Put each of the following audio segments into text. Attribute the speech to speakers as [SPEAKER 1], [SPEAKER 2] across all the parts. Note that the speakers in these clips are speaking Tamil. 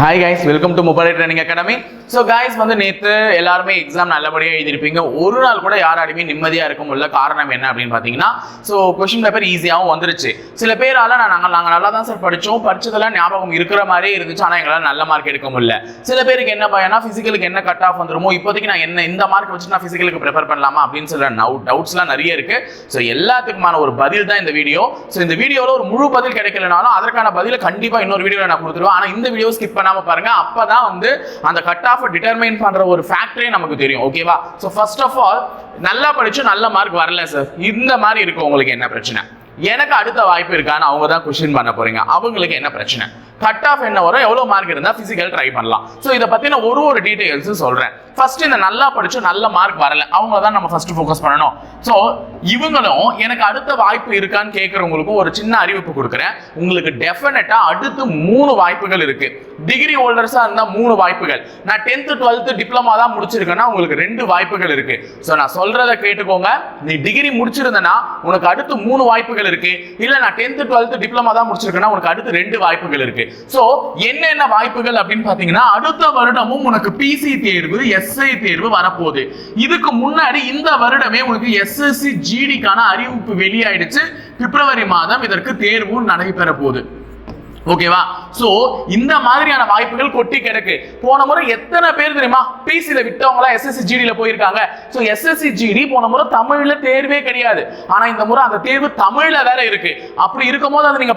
[SPEAKER 1] Hi guys welcome to mobile training academy so guys வந்து நேற்று எல்லாருமே எக்ஸாம் நல்லபடியாக எழுதியிருப்பீங்க ஒரு நாள் கூட யாராலுமே நிம்மதியாக இருக்க முடியல. காரணம் என்ன அப்படின்னு பார்த்தீங்கன்னா ஸோ கொஷின் பேப்பர் ஈஸியாகவும் வந்துருச்சு. சில பேரால நான் நாங்கள் நாங்கள் நல்லா தான் சார் படித்தோம் படித்ததெல்லாம் ஞாபகம் இருக்கிற மாதிரியே இருந்துச்சு. ஆனால் எங்களால் நல்ல மார்க் எடுக்க முடியல. சில பேருக்கு என்ன பயனா ஃபிசிக்கலுக்கு என்ன கட் ஆஃப் வந்துருமோ இப்போதைக்கு நான் என்ன இந்த மார்க் வச்சு நான் ஃபிசிக்கலுக்கு ப்ரிப்பேர் பண்ணலாமா அப்படின்னு சொல்ல டவுட்ஸ்லாம் நிறைய இருக்கு. ஸோ எல்லாத்துக்குமான ஒரு பதில் தான் இந்த வீடியோ ஸோ இந்த வீடியோவில் ஒரு முழு பதில் கிடைக்கலனாலும் அதற்கான பதிலை கண்டிப்பாக இன்னொரு வீடியோவில் நான் கொடுத்துருவேன். ஆனால் இந்த வீடியோ ஸ்கிப் பாருங்கள் பாருங்க. அப்பதான் வந்து அந்த கட் ஆஃப் டிட்டர்மைன் பண்ற ஒரு ஃபேக்டரே நமக்கு தெரியும் ஓகேவா ஸோ ஃபர்ஸ்ட் ஆஃப் ஆல் நல்லா படிச்சு நல்ல மார்க் வரல சார் இந்த மாதிரி இருக்கு உங்களுக்கு என்ன பிரச்சனை? எனக்கு அடுத்த வாய்ப்பு இருக்கான்னு அவங்க தான் கொஸ்டின் பண்ண போறீங்க. அவங்களுக்கு என்ன பிரச்சனை? கட் ஆஃப் என்ன வரும்? எவ்வளோ மார்க் இருந்தால் ஃபிசிக்கல் ட்ரை பண்ணலாம். ஸோ இதை பற்றின ஒரு ஒரு டீட்டெயில்ஸும் சொல்கிறேன் ஃபர்ஸ்ட் இந்த நல்லா படிச்சு நல்ல மார்க் வரல. அவங்க தான் நம்ம ஃபர்ஸ்ட் ஃபோக்கஸ் பண்ணணும். ஸோ இவங்களும் எனக்கு அடுத்த வாய்ப்பு இருக்கான்னு கேட்குறவங்களுக்கும் ஒரு சின்ன அறிவிப்பு கொடுக்குறேன். உங்களுக்கு டெஃபினட்டாக அடுத்து மூணு வாய்ப்புகள் இருக்கு. டிகிரி ஹோல்டர்ஸாக இருந்தால் மூணு வாய்ப்புகள். நான் டென்த்து டுவெல்த்து டிப்ளமா தான் முடிச்சிருக்கேன்னா உங்களுக்கு ரெண்டு வாய்ப்புகள் இருக்கு. ஸோ நான் சொல்றதை கேட்டுக்கோங்க. நீ டிகிரி முடிச்சிருந்தனா உனக்கு அடுத்து மூணு வாய்ப்புகள் இருக்கு. இல்லை நான் டென்த்து டுவெல்த்து டிப்ளமா தான் முடிச்சிருக்கேன்னா உனக்கு அடுத்து ரெண்டு வாய்ப்புகள் இருக்கு. சோ என்னென்ன வாய்ப்புகள் அப்படின்னு பாத்தீங்கன்னா அடுத்த வருடமும் உனக்கு பிசி தேர்வு எஸ்ஐ தேர்வு வரப்போகுது. இதுக்கு முன்னாடி இந்த வருடமே உனக்கு எஸ்எஸ்சி ஜிடிக்கான அறிவிப்பு வெளியாயிடுச்சு. பிப்ரவரி மாதம் இதற்கு தேர்வும் நடைபெற போகுது ஓகேவா ஸோ இந்த மாதிரியான வாய்ப்புகள் கொட்டி கிடக்கு. போன முறை எத்தனை பேர் தெரியுமா? பிசியில் விட்டவங்களா எஸ்எஸ்சி ஜிடியில் போயிருக்காங்க. ஸோ எஸ்எஸ்சி ஜிடி போன முறை தமிழில் தேர்வே கிடையாது. ஆனால் இந்த முறை அந்த தேர்வு தமிழ்ல வேற இருக்கு. அப்படி இருக்கும் போது அதை நீங்க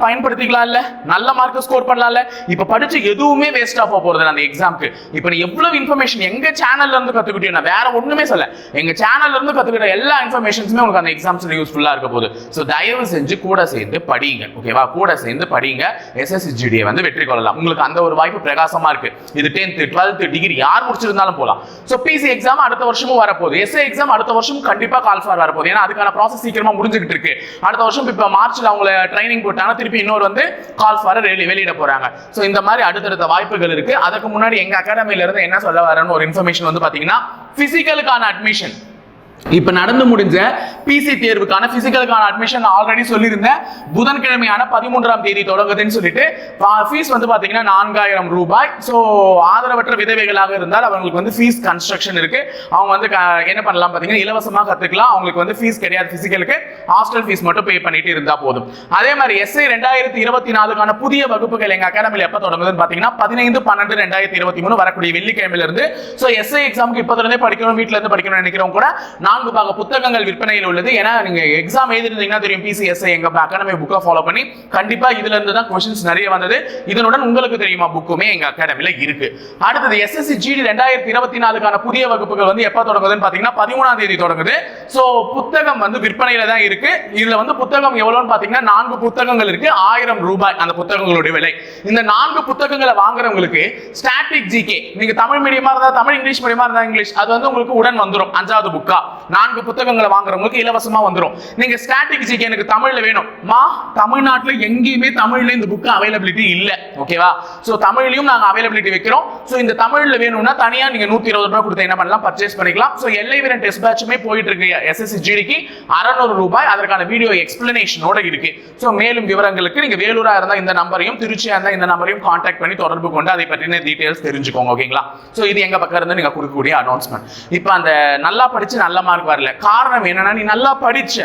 [SPEAKER 1] இல்லை? நல்ல மார்க் ஸ்கோர் பண்ணலாம்ல இப்போ படிச்சு எதுவுமே வேஸ்டாக போக போகிறது அந்த எக்ஸாம்க்கு இப்போ நீ எவ்வளவு இன்ஃபர்மேஷன் எங்க சேனல்ல இருந்து கற்றுக்கிட்டீங்க நான் வேற ஒன்றுமே சொல்ல. எங்கள் சேனல்ல இருந்து கத்துக்கிட்ட எல்லா இன்ஃபர்மேஷன்ஸுமே உங்களுக்கு அந்த எக்ஸாம்ஸ் யூஸ்ஃபுல்லாக இருக்க போகுது. ஸோ தயவு செஞ்சு கூட சேர்ந்து படிங்க. ஓகேவா கூட சேர்ந்து படிங்க. எஸ்எஸ்சிஜிடியை வந்து வெற்றி கொள்ளலாம். உங்களுக்கு அந்த ஒரு வாய்ப்பு பிரகாசமா இருக்கு. இது டென்த் டுவெல்த் டிகிரி யார் முடிச்சிருந்தாலும் போலாம். ஸோ பிசி எக்ஸாம் அடுத்த வருஷமும் வரப்போகுது. எஸ்ஏ எக்ஸாம் அடுத்த வருஷம் கண்டிப்பா கால் ஃபார் வரப்போகுது. ஏன்னா அதுக்கான ப்ராசஸ் சீக்கிரமா முடிஞ்சுக்கிட்டு இருக்கு. அடுத்த வருஷம் இப்போ மார்ச்ல அவங்கள ட்ரைனிங் போட்டாங்க திருப்பி இன்னொரு வந்து கால் ஃபார் வெளியிட போறாங்க. ஸோ இந்த மாதிரி அடுத்தடுத்த வாய்ப்புகள் இருக்கு. அதுக்கு முன்னாடி எங்க அகாடமில இருந்து என்ன சொல்ல வரேன்னு ஒரு இன்ஃபர்மேஷன் வந்து பாத்தீங்கன்னா பிசிக்கலுக்கான அட்மிஷன் இப்ப நடந்து முடிஞ்ச பிசி தேர்வுக்கான பிசிக்கலுக்கான அட்மிஷன் ஆல்ரெடி சொல்லியிருந்தேன். புதன்கிழமையான பதிமூன்றாம் தேதி தொடங்குதுன்னு சொல்லிட்டு ஃபீஸ் வந்து பாத்தீங்கன்னா நான்காயிரம் ரூபாய். ஸோ ஆதரவற்ற விதவைகளாக இருந்தால் அவங்களுக்கு வந்து ஃபீஸ் கன்ஸ்ட்ரக்ஷன் இருக்கு. அவங்க வந்து என்ன பண்ணலாம் பாத்தீங்கன்னா இலவசமாக கத்துக்கலாம். அவங்களுக்கு வந்து ஃபீஸ் கிடையாது பிசிக்கலுக்கு ஹாஸ்டல் ஃபீஸ் மட்டும் பே பண்ணிட்டு இருந்தா போதும். அதே மாதிரி எஸ்ஐ ரெண்டாயிரத்தி இருபத்தி நாலுக்கான புதிய வகுப்புகள் எங்க அகாடமியில் எப்ப தொடங்குதுன்னு பாத்தீங்கன்னா பதினைந்து பன்னெண்டு ரெண்டாயிரத்தி இருபத்தி மூணு வரக்கூடிய வெள்ளிக்கிழமையில இருந்து ஸோ எஸ்ஐ எக்ஸாமுக்கு இப்போதுல இருந்தே படிக்கணும் வீட்ல இருந்து படிக்கணும்னு நினைக்கிறவங்க கூட நான்கு பாக புத்தகங்கள் விற்பனையில் உள்ளது. ஏன்னா நீங்க எக்ஸாம் எழுதிருந்தீங்கன்னா தெரியும் பிசிஎஸ்ஐ எங்க அகாடமி புக்கை ஃபாலோ பண்ணி கண்டிப்பா இதுல இருந்து தான் கொஸ்டின்ஸ் நிறைய வந்தது. இதனுடன் உங்களுக்கு தெரியுமா புக்குமே எங்க அகாடமில இருக்கு. அடுத்தது எஸ்எஸ்சி ஜிடி ரெண்டாயிரத்தி இருபத்தி நாலுக்கான புதிய வகுப்புகள் வந்து எப்ப தொடங்குதுன்னு பாத்தீங்கன்னா பதிமூணாம் தேதி தொடங்குது. சோ புத்தகம் வந்து விற்பனையில தான் இருக்கு. இதுல வந்து புத்தகம் எவ்வளவுன்னு பாத்தீங்கன்னா நான்கு புத்தகங்கள் இருக்கு. ஆயிரம் ரூபாய் அந்த புத்தகங்களுடைய விலை. இந்த நான்கு புத்தகங்களை வாங்குறவங்களுக்கு ஸ்டாட்டிக் ஜிகே நீங்க தமிழ் மீடியமா இருந்தா தமிழ் இங்கிலீஷ் மீடியமா இருந்தா இங்கிலீஷ் அது வந்து உங்களுக்கு உடன் வந்துடும் அஞ்சாவது புக்கா நான்கு புத்தகங்களை வாங்குறவங்களுக்கு இலவசமா வந்துரும். நீங்க ஸ்டாட்டிக் எனக்கு தமிழ்ல வேணும். மா தமிழ்நாட்டுல எங்கேயுமே தமிழ்ல இந்த புக் அவைலபிலிட்டி இல்ல. ஓகேவா சோ தமிழ்லயும் நாங்க அவைலபிலிட்டி வைக்கிறோம். சோ இந்த தமிழ்ல வேணும்னா தனியா நீங்க நூத்தி இருபது ரூபாய் கொடுத்து என்ன பண்ணலாம்? பர்ச்சேஸ் பண்ணிக்கலாம். சோ எல்லை வீரன் டெஸ்ட் பேட்சுமே போயிட்டு இருக்கு. எஸ்எஸ்சி ஜிடிக்கு அறநூறு ரூபாய். அதற்கான வீடியோ எக்ஸ்பிளனேஷனோட இருக்கு. சோ மேலும் விவரங்களுக்கு நீங்க வேலூரா இருந்தா இந்த நம்பரையும் திருச்சியா இருந்தா இந்த நம்பரையும் கான்டாக்ட் பண்ணி தொடர்பு கொண்டு அதை பற்றின டீடைல்ஸ் தெரிஞ்சுக்கோங்க. ஓகேங்களா சோ இது எங்க பக்கம் இருந்து நீங்க கொடுக்கக்கூடிய அனௌன்ஸ்மெண்ட் இப்போ அந்த நல்லா படிச்சு நல்லா மார்க் வரல. காரணம் என்னன்னா நீ நல்லா படிச்ச.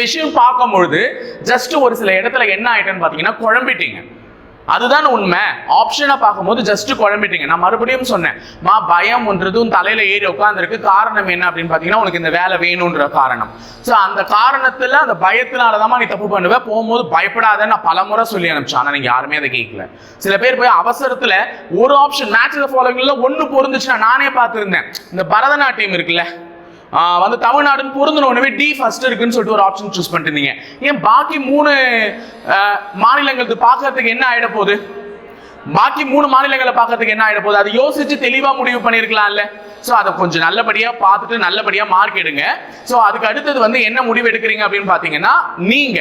[SPEAKER 1] விஷயம் பார்க்கும்பொழுது ஜஸ்ட் ஒரு சில இடத்துல என்ன ஆயிட்டேன்னு பார்த்தீங்கன்னா குழம்பிட்டீங்க. அதுதான் உண்மை. ஆப்ஷனை பார்க்கும்போது ஜஸ்ட் குழம்பிட்டீங்க. நான் மறுபடியும் சொன்னேன் மா பயம் ஒன்றதும் தலையில ஏறி உட்காந்துருக்கு காரணம் என்ன? அப்படின்னு பார்த்தீங்கன்னா உனக்கு இந்த வேலை வேணுன்ற காரணம். ஸோ அந்த காரணத்துல அந்த பயத்தினால தான் நீ தப்பு பண்ணுவ. போகும்போது பயப்படாதன்னு நான் பலமுறை சொல்லி அனுப்பிச்சேன். ஆனால் நீங்க யாருமே அதை கேட்கல. சில பேர் போய் அவசரத்துல ஒரு ஆப்ஷன் மேட்ச் ஃபாலோவிங்ல ஒன்று பொருந்துச்சுன்னா நானே பார்த்துருந்தேன். இந்த பரதநாட்டியம் இருக்குல்ல வந்து தமிழ்நாடுன்னு பொருந்தணுமே டி ஃபர்ஸ்ட் இருக்குன்னு சொல்லிட்டு ஒரு ஆப்ஷன் சூஸ் பண்ணிருந்தீங்க ஏன் பாக்கி மூணு மாநிலங்களுக்கு பார்க்கறதுக்கு என்ன ஆயிட போகுது? பாக்கி மூணு மாநிலங்களை பார்க்கறதுக்கு என்ன ஆயிட போகுது? அதை யோசிச்சு தெளிவா முடிவு பண்ணிருக்கலாம்ல. ஸோ அதை கொஞ்சம் நல்லபடியா பார்த்துட்டு நல்லபடியா மார்க் எடுங்க. ஸோ அதுக்கு அடுத்தது வந்து என்ன முடிவு எடுக்கிறீங்க அப்படின்னு பார்த்தீங்கன்னா நீங்க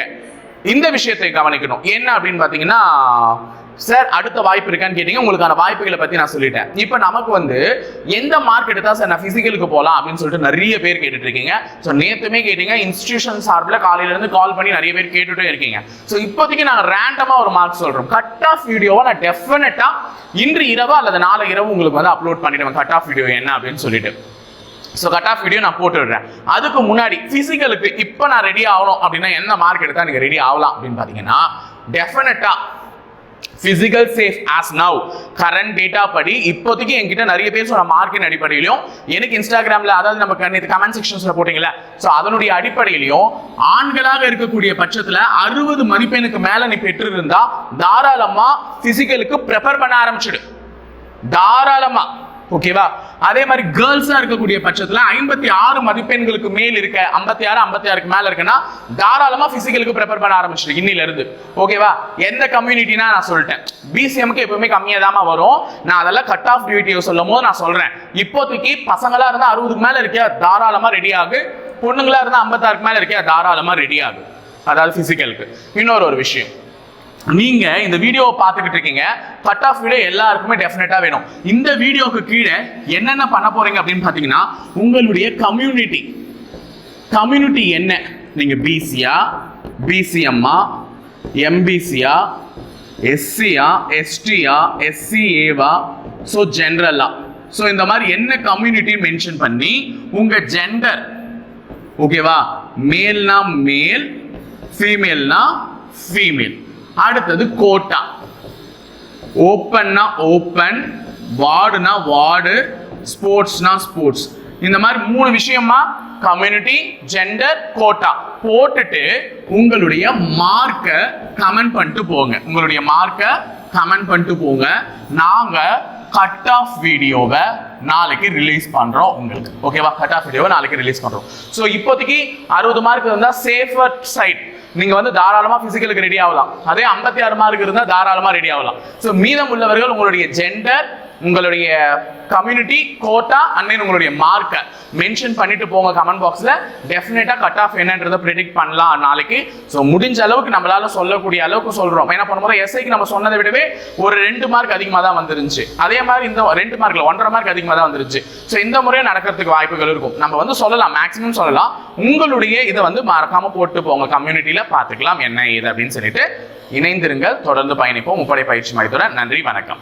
[SPEAKER 1] இந்த விஷயத்தை கவனிக்கணும். என்ன அப்படின்னு பார்த்தீங்கன்னா சார் அடுத்த வாய்ப்பு இருக்கான்னு கேட்டீங்க. உங்களுக்கான வாய்ப்புகளை பத்தி நான் சொல்லிட்டேன். இப்போ நமக்கு வந்து எந்த மார்க் எடுத்தா சார் நான் பிசிக்கலுக்கு போகலாம் அப்படின்னு சொல்லிட்டு நிறைய பேர் கேட்டுட்டு இருக்கீங்க. ஸோ நேத்துமே கேட்டீங்க இன்ஸ்டிடியூஷன் சார்பில் காலையில இருந்து கால் பண்ணி நிறைய பேர் கேட்டுட்டே இருக்கீங்க. ஸோ இப்போதைக்கு நாங்கள் ரேண்டமா ஒரு மார்க் சொல்றோம். கட் ஆஃப் வீடியோவை நான் டெஃபினட்டா இன்று இரவு அல்லது நாளை இரவு உங்களுக்கு வந்து அப்லோட் பண்ணிடுவேன். கட் ஆஃப் வீடியோ என்ன அப்படின்னு சொல்லிட்டு. ஸோ கட் ஆஃப் வீடியோ நான் போட்டு விடுறேன். அதுக்கு முன்னாடி ஃபிசிக்கலுக்கு இப்போ நான் ரெடி ஆகணும் அப்படின்னா என்ன மார்க் எடுத்தால் நீங்கள் ரெடி ஆகலாம் அப்படின்னு பார்த்தீங்கன்னா டெஃபினட்டாக physical safe as now current data படி இப்போதைக்கு என்கிட்ட நிறைய பேர் சொன்ன மார்க்கின் அடிப்படையிலையும் எனக்கு இன்ஸ்டாகிராம்ல அதாவது நம்ம கமெண்ட் செக்ஷன்ஸ்ல போட்டீங்களா ஸோ அதனுடைய அடிப்படையிலையும் ஆண்களாக இருக்கக்கூடிய பட்சத்துல அறுபது மதிப்பெண்ணுக்கு மேல நீ பெற்றிருந்தா தாராளமா பிசிக்கலுக்கு ப்ரிப்பேர் பண்ண ஆரம்பிச்சிடு. தாராளமா. ஓகேவா அதே மாதிரி கேர்ள்ஸா இருக்கக்கூடிய பட்சத்துல ஐம்பத்தி ஆறு மதிப்பெண்களுக்கு மேல் இருக்க ஐம்பத்தி ஆறு ஐம்பத்தி ஆறுக்கு மேல இருக்குன்னா தாராளமா பிசிக்கலுக்கு ப்ரிப்பேர் பண்ண ஆரம்பிச்சிருக்கு இன்னில இருந்து. ஓகேவா எந்த கம்யூனிட்டினா நான் சொல்லிட்டேன். பிசிஎம்க்கு எப்பவுமே கம்மியா தான் வரும். நான் அதெல்லாம் கட் ஆஃப் டியூட்டியை சொல்லும் போது நான் சொல்றேன். இப்போதைக்கு பசங்களா இருந்தா அறுபதுக்கு மேல இருக்கியா? தாராளமா ரெடி ஆகு. பொண்ணுங்களா இருந்தா ஐம்பத்தாறுக்கு மேல இருக்கியா? தாராளமா ரெடி ஆகு. அதாவது பிசிக்கலுக்கு இன்னொரு ஒரு விஷயம். நீங்க இந்த வீடியோவை பார்த்துக்கிட்டு இருக்கீங்க. கட் ஆஃப் வீடியோ எல்லாருக்குமே டெஃபினட்டா வேணும். இந்த வீடியோக்கு கீழே என்னென்ன பண்ண போறீங்க அப்படின்னு பார்த்தீங்கன்னா உங்களுடைய கம்யூனிட்டி கம்யூனிட்டி என்ன? நீங்க பிசியா பிசிஎம்மா எம்பிசியா எஸ்சியா எஸ்டியா எஸ்சிஏவா ஸோ ஜென்ரலா ஸோ இந்த மாதிரி என்ன கம்யூனிட்டி மென்ஷன் பண்ணி உங்க ஜெண்டர் ஓகேவா மேல்னா மேல் ஃபீமேல்னா ஃபீமேல் அடுத்தது கோட்டா. ஓப்பன்னா ஓப்பன் வார்டுனா வார்டு ஸ்போர்ட்ஸ்னா ஸ்போர்ட்ஸ் இந்த மாதிரி மூணு விஷயமா கம்யூனிட்டி ஜெண்டர் கோட்டா. போட்டுட்டு உங்களுடைய மார்க்கை கமெண்ட் பண்ணிட்டு போங்க. உங்களுடைய மார்க்கை கமெண்ட் பண்ணிட்டு போங்க. நாங்க கட் ஆஃப் வீடியோவை நாளைக்கு ரிலீஸ் பண்றோம் உங்களுக்கு. ஓகேவா கட் ஆஃப் வீடியோவை நாளைக்கு ரிலீஸ் பண்றோம். ஸோ இப்போதைக்கு அறுபது மார்க் இருந்தால் சேஃபர் சைட் நீங்க வந்து தாராளமா பிசிக்கலுக்கு ரெடி ஆகலாம். அதே ஐம்பத்தி ஆறு மார்க் இருந்தால் தாராளமா ரெடி ஆகலாம். ஸோ மீதம் உள்ளவர்கள் உங்களுடைய ஜெண்டர் உங்களுடைய கம்யூனிட்டி கோட்டா அண்ட் உங்களுடைய மார்க்கை மென்ஷன் பண்ணிட்டு போங்க கமெண்ட் பாக்ஸில் டெஃபினட்டாக கட் ஆஃப் என்னன்றதை ப்ரிடிக்ட் பண்ணலாம் நாளைக்கு. ஸோ முடிஞ்ச அளவுக்கு நம்மளால சொல்லக்கூடிய அளவுக்கு சொல்கிறோம் ஏன்னா பண்ணும்போது எஸ்ஐக்கு நம்ம சொன்னதை விடவே ஒரு ரெண்டு மார்க் அதிகமாக தான் வந்துருந்துச்சு. அதே மாதிரி இந்த ரெண்டு மார்க்கில் ஒன்றரை மார்க் அதிகமாக தான் வந்துருச்சு ஸோ இந்த முறையும் நடக்கிறதுக்கு வாய்ப்புகள் இருக்கும். நம்ம வந்து சொல்லலாம் மேக்ஸிமம் சொல்லலாம். உங்களுடைய இதை வந்து மறக்காமல் போட்டு போங்க. கம்யூனிட்டியில் பார்த்துக்கலாம் என்ன ஏது அப்படின்னு சொல்லிட்டு இணைந்திருங்கள். தொடர்ந்து பயணிப்போம். முப்படை பயிற்சி மையத்துடன் நன்றி வணக்கம்.